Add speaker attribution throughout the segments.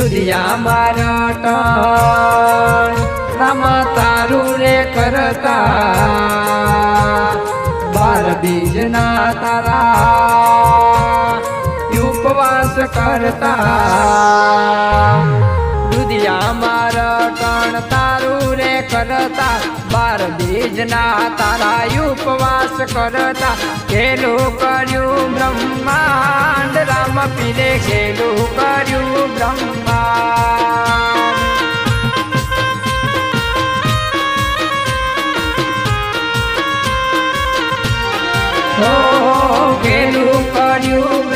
Speaker 1: દુધિયા મારા રમ તારું રે કરતા. બાર બીજના તારા ઉપવાસ કરતા. દુધિયા મારા ટણ, તારું રે કરતા, બાર બીજના તારા ઉપવાસ કરતા. ખેલું કર્યું બ્રહ્માંડ, રામ પીરે ખેલું કર્યું બ્રહ્મા ગેલું કર્યું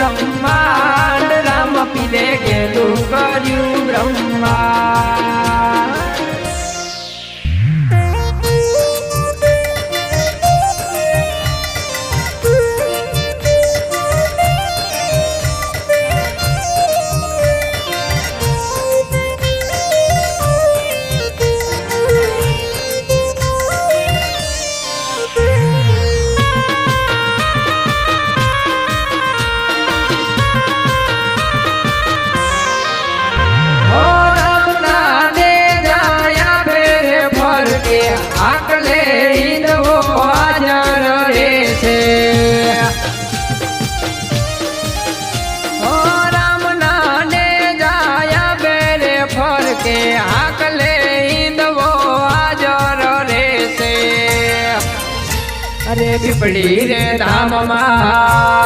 Speaker 1: અરે પીપડી રે ધામમાં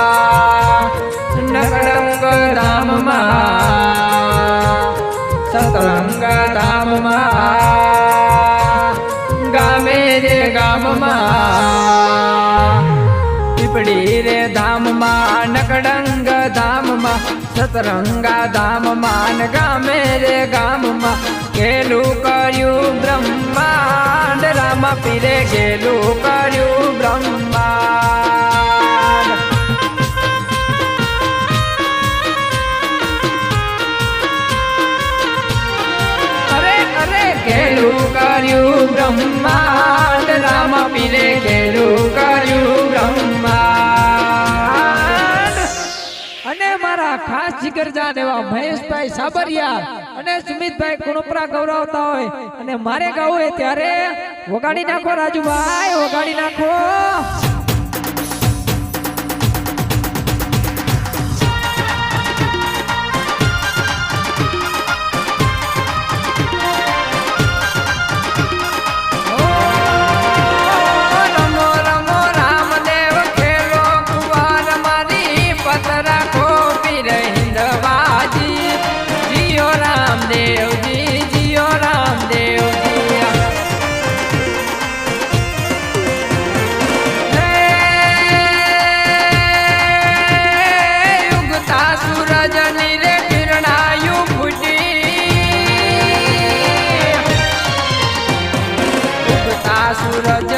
Speaker 1: નકડંગ ધામમાં, સતરંગ ધામમાં, ગામે રે ગામમાં. પીપડી રે ધામમાં, નકડંગ ધામમાં, સતરંગા ધામમાં, ગામે રે ગામમાં કેલું કર્યું બ્રહ્મા. પીરે ગેલું કર્યું બ્રહ્મા અરે અરે કેલું કર્યું બ્રહ્માંડ. ખાસ જીગરજાન એવા મહેશભાઈ સાબરિયા અને સુમિતભાઈ કુણપરા ગૌરવતા હોય. અને મારે ગાવું હોય ત્યારે, વગાડી નાખો રાજુભાઈ, વગાડી નાખો. રામદેવજી જીઓ રામદેવજી યુગતા સૂરજની રે કિરણાયું ફૂટી. યુગતા સૂરજ